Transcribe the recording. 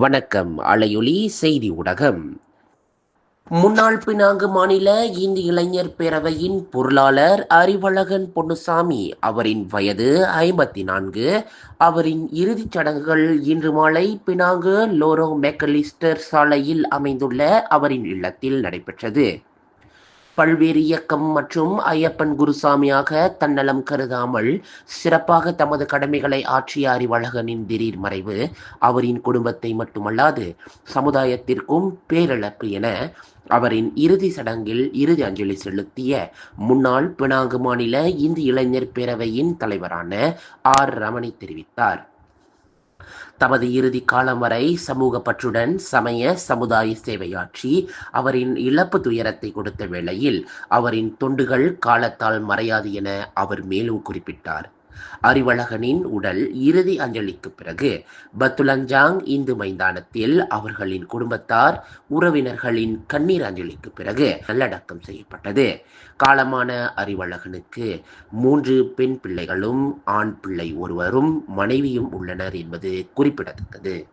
வணக்கம் அலையொலி செய்தி ஊடகம். முன்னாள் பினாங்கு மாநில இந்து இளைஞர் பேரவையின் பொருளாளர் அறிவழகன் பொன்னுசாமி அவரின் வயது ஐம்பத்தி நான்கு அவரின் இறுதிச் சடங்குகள் இன்று மாலை பினாங்கு லோரோ மெக்கலிஸ்டர் சாலையில் அமைந்துள்ள அவரின் இல்லத்தில் நடைபெற்றது. பல்வேறு இயக்கம் மற்றும் ஐயப்பன் குருசாமியாக தன்னலம் கருதாமல் சிறப்பாக தமது கடமைகளை ஆற்றிய அறிவழகனின் திடீர் மறைவு. அவரின் குடும்பத்தை மட்டுமல்லாது சமுதாயத்திற்கும் பேரிழப்பு என அவரின் இறுதி சடங்கில் இறுதி அஞ்சலி செலுத்திய முன்னாள் பினாங்கு மாநில இந்து இளைஞர் பேரவையின் தலைவரான ஆர் ரமணி தெரிவித்தார். தமது இறுதி காலம் வரை சமூக பற்றுடன் சமய சமுதாய சேவையாற்றி அவரின் இழப்பு துயரத்தை கொடுத்த வேளையில் அவரின் தொண்டுகள் காலத்தால் மறையாது என அவர் மேலும் குறிப்பிட்டார். அறிவழகனின் உடல் இறுதி அஞ்சலிக்கு பிறகு பத்துலஞ்சாங் இந்து மைதானத்தில் அவர்களின் குடும்பத்தார் உறவினர்களின் கண்ணீர் அஞ்சலிக்கு பிறகு நல்லடக்கம் செய்யப்பட்டது. காலமான அறிவழகனுக்கு மூன்று பெண் பிள்ளைகளும் ஆண் பிள்ளை ஒருவரும் மனைவியும் உள்ளனர் என்பது குறிப்பிடத்தக்கது.